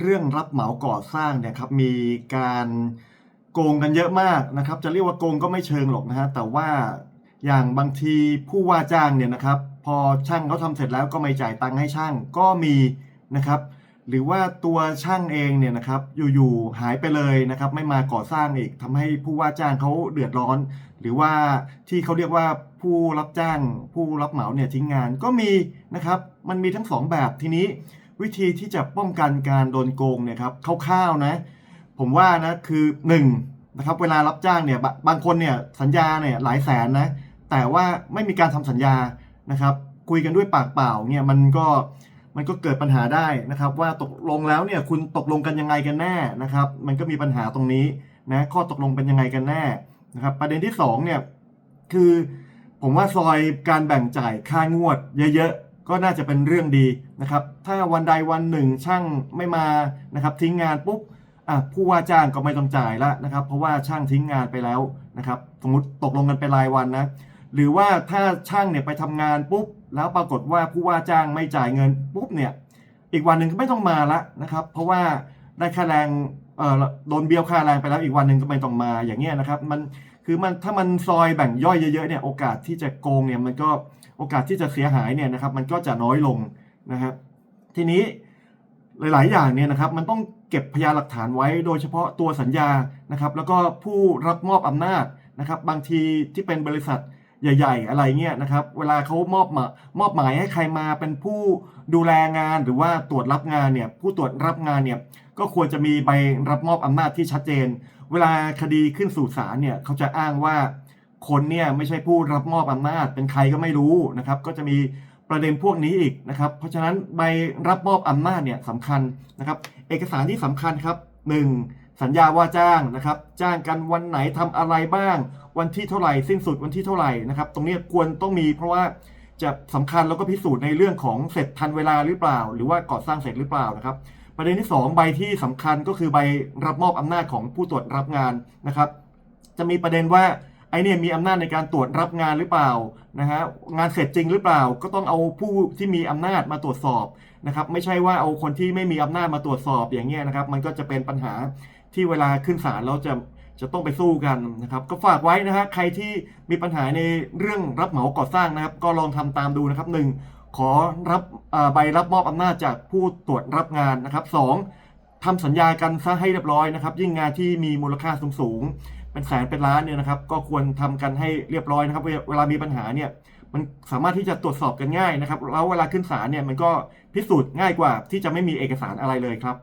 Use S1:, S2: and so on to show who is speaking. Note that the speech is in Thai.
S1: เรื่องรับเหมาก่อสร้างเนี่ยครับมีการโกงกันเยอะมากนะครับ จะเรียกว่าโกงก็ไม่เชิงหรอกนะฮะแต่ว่าอย่างบางทีผู้ว่าจ้างเนี่ยนะครับ พอช่างเขาทำเสร็จแล้วก็ไม่จ่ายตังค์ให้ช่างก็มีนะครับหรือว่าตัวช่างเองเนี่ยนะครับอยู่ๆหายไปเลยนะครับไม่มาก่อสร้างอีกทำให้ผู้ว่าจ้างเขาเดือดร้อน หรือว่าที่เขาเรียกว่าผู้รับจ้าง ผู้รับเหมาเนี่ยทิ้งงานก็มีนะครับมันมีทั้งสองแบบทีนี้ วิธีที่จะป้องกันการโดนโกงเนี่ยครับคร่าวๆนะ ผมว่านะคือ1นงนะครับเวลารับจ้างเนี่ยบางคนเนี่ยสัญญาเนี่ยหลายแสนนะแต่ว่าไม่มีการทำสัญญานะครับ คุยกันด้วยปากเปล่าเนี่ยมันก็มันก็เกิดปัญหาได้นะครับ ว่าตกลงแล้วเนี่ยคุณตกลงกันยังไงกันแน่นะครับ มันก็มีปัญหาตรงนี้นะข้อตกลงเป็นยังไงกันแน่นะครับ ประเด็นที่2เนี่ยคือผมว่าซอยการแบ่งจ่ายค่างวดเยอะๆ ก็น่าจะเป็นเรื่องดีนะครับ ถ้าวันใดวันหนึ่งช่างไม่มานะครับทิ้งงานปุ๊บอะผู้ว่าจ้างก็ไม่ต้องจ่ายละนะครับ เพราะว่าช่างทิ้งงานไปแล้วนะครับสมมติตกลงกันเป็นรายวันนะหรือว่าถ้าช่างเนี่ยไปทำงานปุ๊บแล้วปรากฏว่าผู้ว่าจ้างไม่จ่ายเงินปุ๊บเนี่ยอีกวันหนึ่งก็ไม่ต้องมาละนะครับ เพราะว่าได้ค่าแรงเอ่อโดนเบี้ยวค่าแรงไปแล้วอีกวันหนึ่งก็ไม่ต้องมาอย่างเงี้ยนะครับ มัน คือมันถ้ามันซอยแบ่งย่อยเยอะๆเนี่ยโอกาสที่จะโกงเนี่ยมันก็โอกาสที่จะเสียหายเนี่ยนะครับมันก็จะน้อยลงนะครับทีนี้หลาย ๆ อย่างเนี่ยนะครับมันต้องเก็บพยานหลักฐานไว้โดยเฉพาะตัวสัญญานะครับ แล้วก็ผู้รับมอบอำนาจนะครับ บางทีที่เป็นบริษัทใหญ่ ๆ อะไรเงี้ยนะครับ เวลาเขามอบมามอบหมายให้ใครมาเป็นผู้ดูแลงานหรือว่าตรวจรับงานเนี่ยผู้ตรวจรับงานเนี่ยก็ควรจะมีใบรับมอบอำนาจที่ชัดเจน เวลาคดีขึ้นสู่ศาลเนี่ยเขาจะอ้างว่าคนเนี่ยไม่ใช่ผู้รับมอบอำนาจเป็นใครก็ไม่รู้นะครับ ก็จะมีประเด็นพวกนี้อีกนะครับ เพราะฉะนั้นใบรับมอบอำนาจเนี่ยสำคัญนะครับ เอกสารที่สำคัญครับ 1. สัญญาว่าจ้างนะครับ จ้างกันวันไหนทำอะไรบ้าง วันที่เท่าไหร่สิ้นสุดวันที่เท่าไหร่นะครับ ตรงนี้ควรต้องมีเพราะว่าจะสำคัญแล้วก็พิสูจน์ในเรื่องของเสร็จทันเวลาหรือเปล่า หรือว่าก่อสร้างเสร็จหรือเปล่านะครับ ประเด็นที่ 2 ใบที่สำคัญก็คือใบรับมอบอำนาจของผู้ตรวจรับงานนะครับ จะมีประเด็นว่าไอเนี่ยมีอำนาจในการตรวจรับงานหรือเปล่านะฮะงานเสร็จจริงหรือเปล่า ก็ต้องเอาผู้ที่มีอำนาจมาตรวจสอบนะครับ ไม่ใช่ว่าเอาคนที่ไม่มีอำนาจมาตรวจสอบอย่างเงี้ยนะครับ มันก็จะเป็นปัญหาที่เวลาขึ้นศาลแล้วจะจะต้องไปสู้กันนะครับ ก็ฝากไว้นะฮะใครที่มีปัญหาในเรื่องรับเหมาก่อสร้างนะครับ ก็ลองทำตามดูนะครับหนึ่ง ขอรับใบรับมอบอำนาจจากผู้ตรวจรับงานนะครับสองทำสัญญากันซะให้เรียบร้อยนะครับ ยิ่งงานที่มีมูลค่าสูงสูงเป็นแสนเป็นล้านเนี่ยนะครับ ก็ควรทำกันให้เรียบร้อยนะครับ เวลามีปัญหาเนี่ยมันสามารถที่จะตรวจสอบกันง่ายนะครับแล้วเวลาขึ้นศาลเนี่ยมันก็พิสูจน์ง่ายกว่าที่จะไม่มีเอกสารอะไรเลยครับ